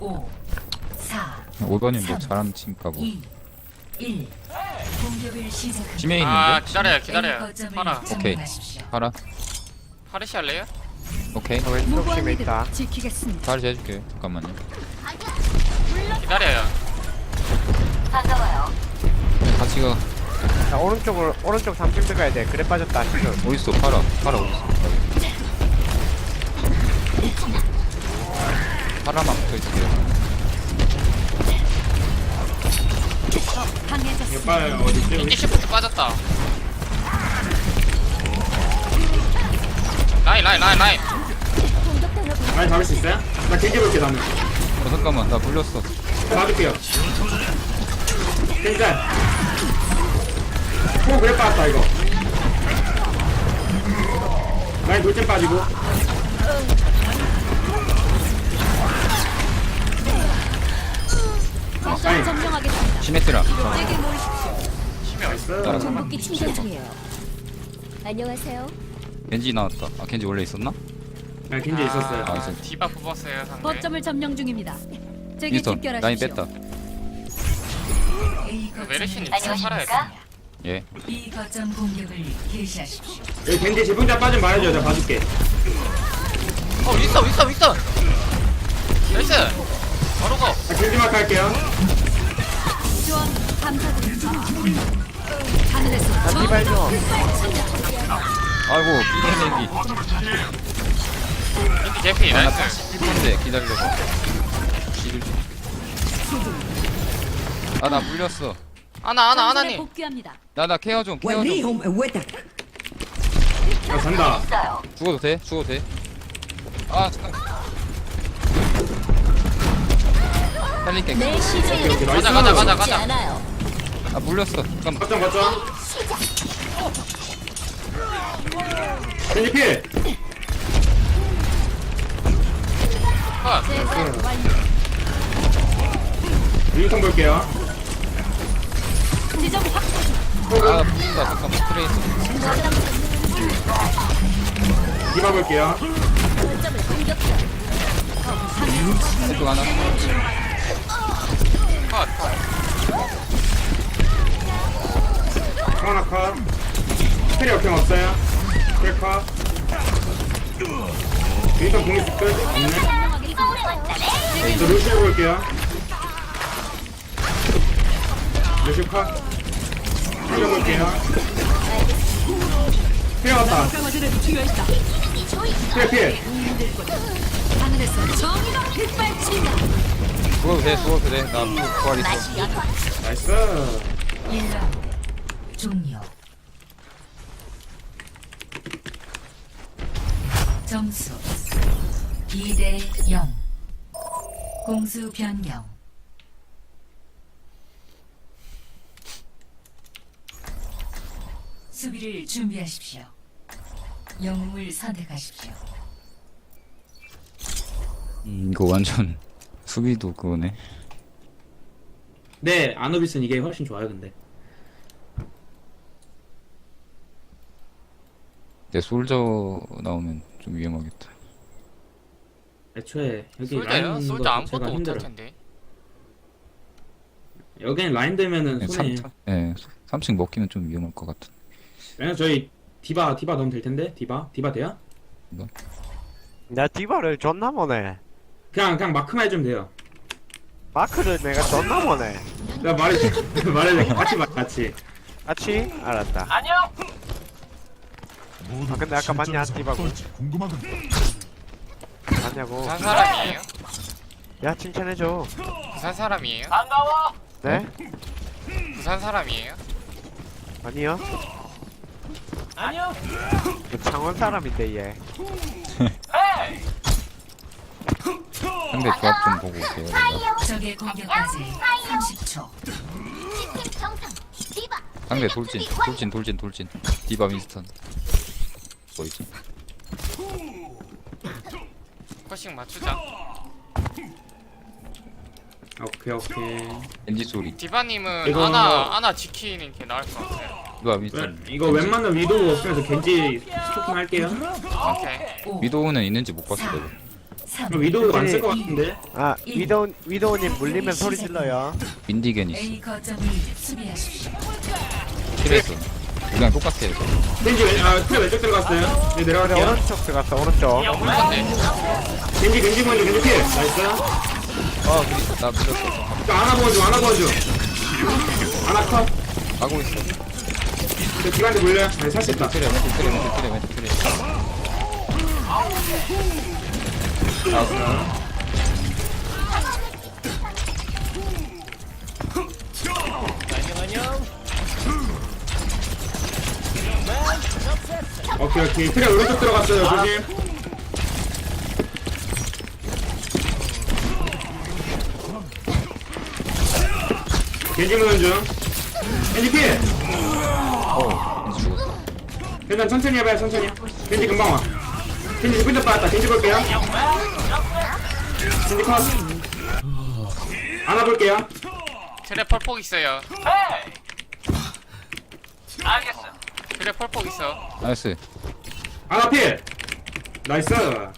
5, 4, 5번이 뭐 삼, 잘하는 팀인가 뭐 2, 1. 공격을 시작합니다. 심해 아 있는데? 기다려요 기다려요 거점을 파라 오케이. 점령하십시오. 파라 파르시 할래요? 오케이 왼쪽 심에 있다. 지키겠습니다. 파르시 해줄게 잠깐만요 기다려요 네, 같이 가 자, 오른쪽으로, 오른쪽 삼kim 들어가야 돼. 그래 빠졌다, 지금. 어딨어 파라 파라 어딨어 파라만 붙어있을게요. 강해졌습니다. 인기 시프트 빠졌다. 라인 라인 라인 라인. 많이 잡을 수 있어요? 나 겐지 볼게 나는 어 잠깐만 나 물렸어. 봐줄게요. 겐자 오 그래 빠졌다 이거. 라인 돌진 빠지고 거점을 점령하겠습니다. 시메트라 내게 모이십시오. 따라가 전복기 충전 중이에요. 안녕하세요. 겐지 나왔다 아 겐지 원래 있었나? 나 겐지 있었어요 아 있어 디바 뽑았어요 상대 거점을 점령 중입니다. 제게 라인 집결하십시오. 뺐다 메르시는 있어 살아야 돼 예 B 거점 공격을 개시하십시오. 여기 겐지 제분자 빠지면 말해줘 내가 봐줄게 어 윈스턴 윈스턴 윈스턴 나이스 바로 가. 할게요. 지원 감사드립니다. 하늘에서 자, 디발 좀. 아이고. 비행기 개피 아나 나이스. 81번인데 기다려봐 아나 물렸어. 아나 아나 아나님. 복귀합니다. 나 나 케어 좀 케어 좀. 나 간다. 죽어도 돼? 죽어도 돼? 아 잠깐 살릴 게 내 시즌 오케이 나이스. 가자 가자 가자 가자 않아요. 아 물렸어. 잠깐만. 거점 거점 겐지 필 컷. 유니콘 볼게요. 지점 확보. 아 물린다. 잠깐만 트레이스 디바 볼게요. 공격해. 이쪽 하나 컷. 하나 컷 스펠이 역행 없어요 스펠 컷 유니콘 공이 끝 없네 저 루시오 볼게요 루시오 컷 필요 볼게요 필요 왔다 정의가 빗발친다. 죽어도 돼 죽어도 돼 나 부활 있어 나이스 1라운드 종료. 점수 2대 0. 공수 변경. 수비를 준비하십시오. 영웅을 선택하십시오. 음, 이거 완전 수비도 그거네. 네 아노비스는 이게 훨씬 좋아요 근데. 내 솔저 나오면 좀 위험하겠다. 애초에 여기 솔저요? 라인 솔저 거 아무것도 못할 힘들어 텐데. 여기는 라인 되면은 손해 3, 예, 3층 먹기는 좀 위험할 것 같은. 왜냐면 저희 디바 디바 넣으면 될 텐데? 디바? 디바 돼요? 나 디바를 존나 모네. 그냥 그냥 마크만 해주면 돼요 마크를 내가 존나 모네. 나 말해줘 말해줘 같이 말 같이 같이? 알았다. 안녕! 아, 근데 아까 맞냐, 디바고. 맞냐고. 부산 사람이에요? 야, 칭찬해줘. 부산 사람이에요? 네? 부산 사람이에요? 아니요. 아니요. 창원 사람인데, 얘. 상대 조합 좀 보고 올게요 내가. 적의 공격까지 30초. 상대 돌진 돌진 돌진 돌진. 디바 윈스턴. 뭐 있지? 컷씩 맞추자. 오케이 오케이. 겐지 소리. 디바님은 이거- 아나 아나 지키는 게 나을 것 같아요. 디바 왜- 윈스턴. 이거 웬만한 위도우 없으면서 겐지 스토킹 할게요. 오케이. 오, 위도우는 있는지 못 봤어 내가 그럼 위도우도 안쓸 것 같은데. 아 위도우 위도우님 물리면 소리 질러요. 윈디겐 있어 A 거점을 수비하십시오. 트레이서 우리랑 똑같아 겐지 왼, 아 트레 왼쪽 들어갔어요. 그래 내려갈게요. 오른쪽 들어갔어 오른쪽. 물건데. 겐지 겐지 먼저 겐지 필. 나이스. 어 우리 나 밀렸어. 또 하나 보여줘 하나 보여줘. 하나 컷. 가고 있어. 저 기간대 물려요? 아니 살수 있다. 왼쪽 트레 왼쪽 트레 왼쪽 트레 왼쪽 트레 오케이 오케이. 트레 오른쪽 들어갔어요 조심. 겐지 무는 중. 겐지 필어 죽었다 일단 천천히 해봐요 천천히. 겐지 금방 와 겐지 빈터 빠졌다. 겐지 볼게요. 겐지 컷. 안아 볼게요. 트랩 펄폭 있어요. 알겠어. 트랩 펄폭 있어. 나이스. 안아 필. 나이스. 아,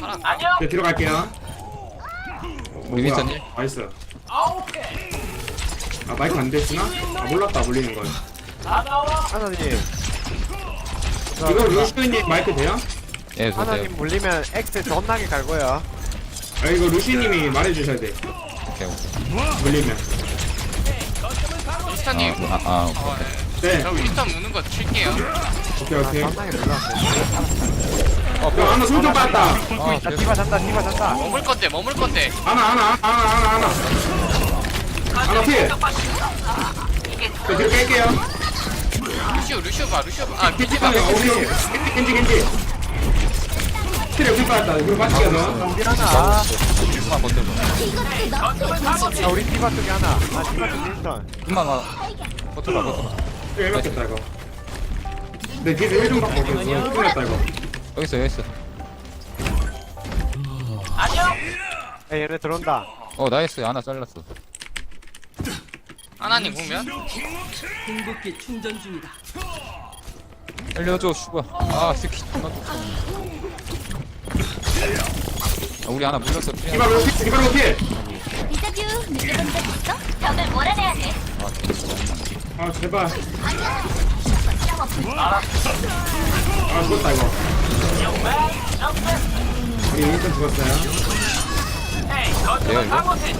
파란. 네 뒤로 갈게요. 우리 윈스턴님? 나이스. 아 마이크 안 됐구나? 아 몰랐다 물리는 걸. 하나님. 이거 루시님 마이크 돼요? 예 좋대요. 하나님 물리면 X 존나게 갈고요. 아 이거 루시님이 말해주셔야 돼. 오케이 오케이. 물리면. 윈스턴님. 아, 아, 아 어, 네 네. 저 윈스턴 무는 거 칠게요. 오케이 오케이. 존나게 물렸어 야 하나 손좀 빠졌다. 아자 디바 잔다 디바 잔다. 머물 건데, 머물 건데. 하나 하나 하나 하나 하나 하나. 하나 필. 저 뒤로 뺄게요. 루시오, 루시오 봐, 루시오 봐. 아, 겐지 봐. 아, 오케이 오케이 겐지 겐지 필 빠졌다. 이거 빠지게 하자. 우리 하나 좀만 버텨봐. 아 우리 디바 쪽에 하나. 아 디바 쪽 윈스턴. 좀만 와. 버텨봐 버텨봐. 이거 해먹겠다 이거? 내 뒤에서 힐좀 받고 있어 큰일 났다 이거. 여기 있어 여기 있어 야 얘네 들어온다. 어 나이스. 하나 잘랐어. 하나님 보면. 알려줘 슈가 아 스키 존나 좋다 아, 우리 하나 물렸어 피해 디바 로필 디바 로필 리자뷰 느껴본 적 있어? 벽을 몰아내야 돼. 아 제발 아 죽었다 이거 우리 윈스턴 죽었어요 내가 이거? 안 돼.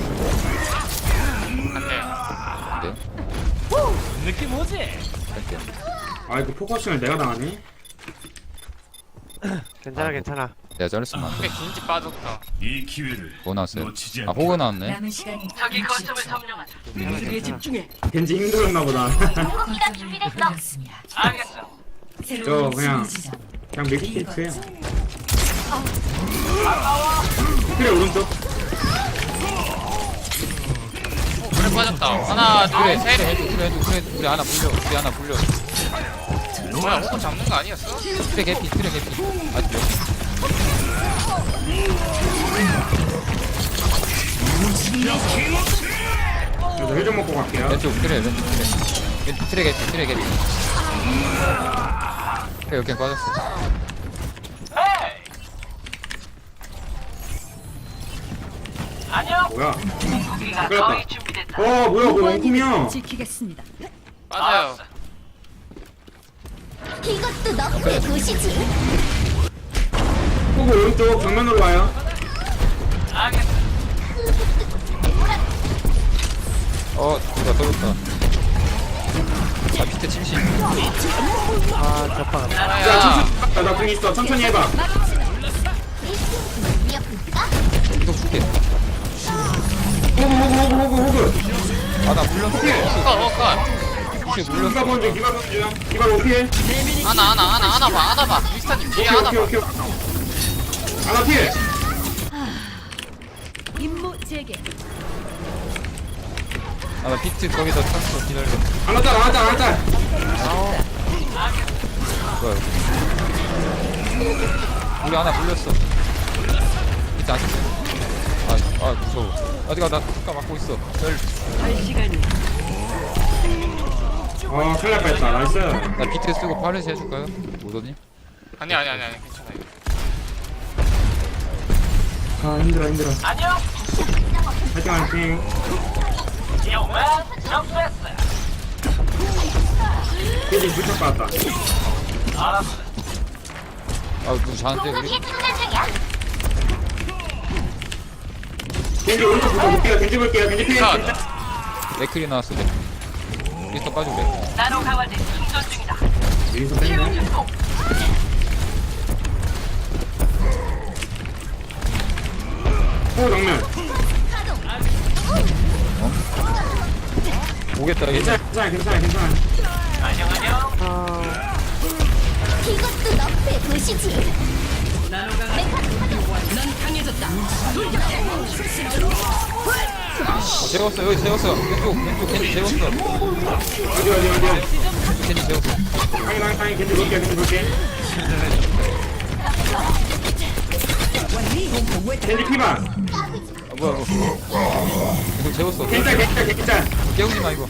네 느낌 오지? 아 이거 포커싱을 내가 당하니? 괜찮아 괜찮아 내가 잘렸으면 근데 겐지 빠졌다. 이 기회를 뭐 나왔어요? 놓치지 아 호그 나왔네 남은 시간 60초. 겐지 힘들었나 보다 거점을 잃었습니다. 알겠어. 저 그냥- 그냥 밀키트해요 그래 오른쪽 그래 빠졌다. 하나, 그래 둘, 그래 셋. 해줘 그래 해줘 그래 우리 하나 물려 우리 하나 물려 뭐야, 호구 잡는 거 아니었어? 트레 개피 트레 개피 아 저도 힐좀 먹고 갈게요. 왼쪽 트레 왼쪽 트레 왼쪽 트레 개피 트레 개피 트레 여기 빠졌어. 뭐야? 끌었다. 어 뭐야 그거 원콤이야. 지키겠습니다. 맞아요. 이것도 너프의 도시지. 호구 오른쪽 정면으로 와요. 어 누가 떨었다. 아 밑에 침실 아 저판. 하나야. 나나궁 있어. 천천히 해봐? 이거 줄게. 호구 호구 호구 호구 호구 아 나 물렸어. 컷, 어, 컷. 혹시 물렸어 디바 보는 중 디바 보는 중 디바 로필 하나, 하나, 하나, 하나 봐, 하나 봐. 윈스턴님 뒤에 오케이 오케이 봐. 오케이 하나 필! 임무 재개. 아나 비트 거기다 탔어. 기다려. 하나 짤 하나 짤 하나 짤 뭐야 이거 우리 하나 물렸어. 밑에 아직 아, 아 무서워. 아직 나 국가 막고 있어. 열. 어 큰일 날 뻔했다. 나이스. 나 비트 쓰고 파르시 해줄까요? 오더님? 아니, 아니, 아니, 아니, 괜찮아요. 아 힘들어 힘들어. 안녕. 화이팅 화이팅. 겐지 부착 받았다. 아 누구 저한테 우리 공격이 충전 중이야. 겐지 오른쪽 부착 볼게요. 겐지 볼게요. 겐지 피해 자, 겐지. 맥클이 나왔어 맥 미스터 빠지고 나노 강화제 충전 중이다. 여기서 뺐네 정면. 오겠다 이제 괜찮아 괜찮아 괜찮아 괜찮아. 이것도 너프에 보시지. 어, 재웠어 여기 재웠어. 왼쪽 왼쪽 캔디 재웠어. 어디 어디 어디 왼쪽 캔디 재웠어. 당연 당연 당연 겐지 볼게요 겐지 볼게. 피반. 아 뭐야 이거. 왼쪽 재웠어. 괜찮아 괜찮아 괜찮아. 깨우지 마 이거.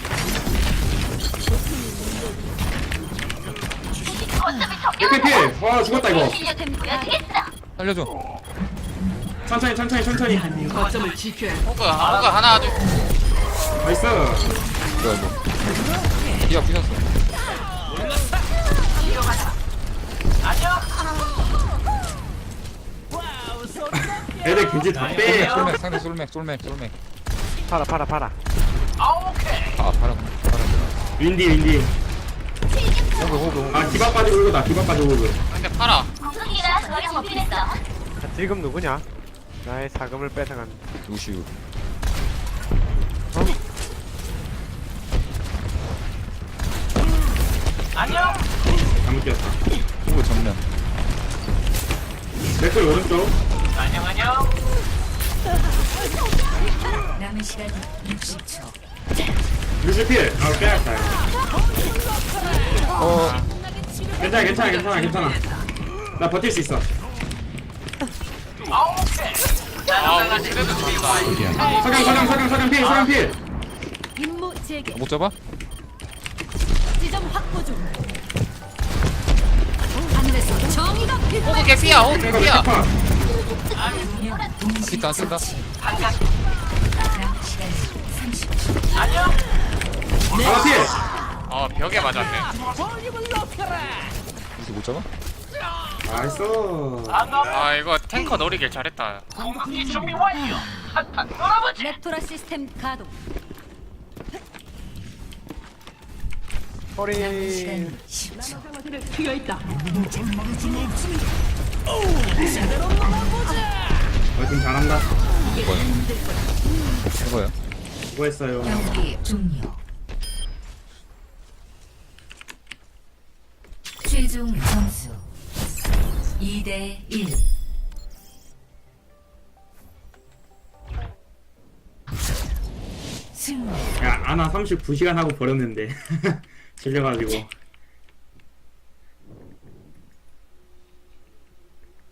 피해 와 죽었다 이거. 살려줘. 천천히 천천히 천천히. 호그 호그 하나 둘 나이스. 뭐야 이거. 기가 부셨어 애들 겐지 다빼 솔맥 상대 솔맥 솔맥 솔맥. 팔아 팔아 팔아. 아 바라 바라 윈디 윈디. 호그 호그 호그. 아 디바 빠지고 울고다 디바 빠지고 울고 근데 팔아. 아, 지금 누구냐? 나의 사금을 뺏어간. 루시우. 잘못 뛰었다. 호그 정면. 맥클 오른쪽 남은 시간 60초. 루시 필 아, 빼야겠다. 어 괜찮아 괜찮아 괜찮아 괜찮아 나 버틸 수 있어 아 석양 석양 석양 석양 필 석양 필 임무 재개. 못 잡아? 지점 확보 중. 하늘에서 정의가 빛. 호그 개피야 이거 개피야 기타 안 쓴다 남은 시간 30초. 하나 필어 벽에 맞았네 이렇게 못 잡아? 나이스 아 이거 탱커 노리길 잘했다 렉토라 시스템 가동. 소리 시간 10초. 어, 지금 잘한다 이거야 수고했어요 경기 종료. 최종 점수 2대 1. 승리. 야 아나 39시간 하고 버렸는데 질려가지고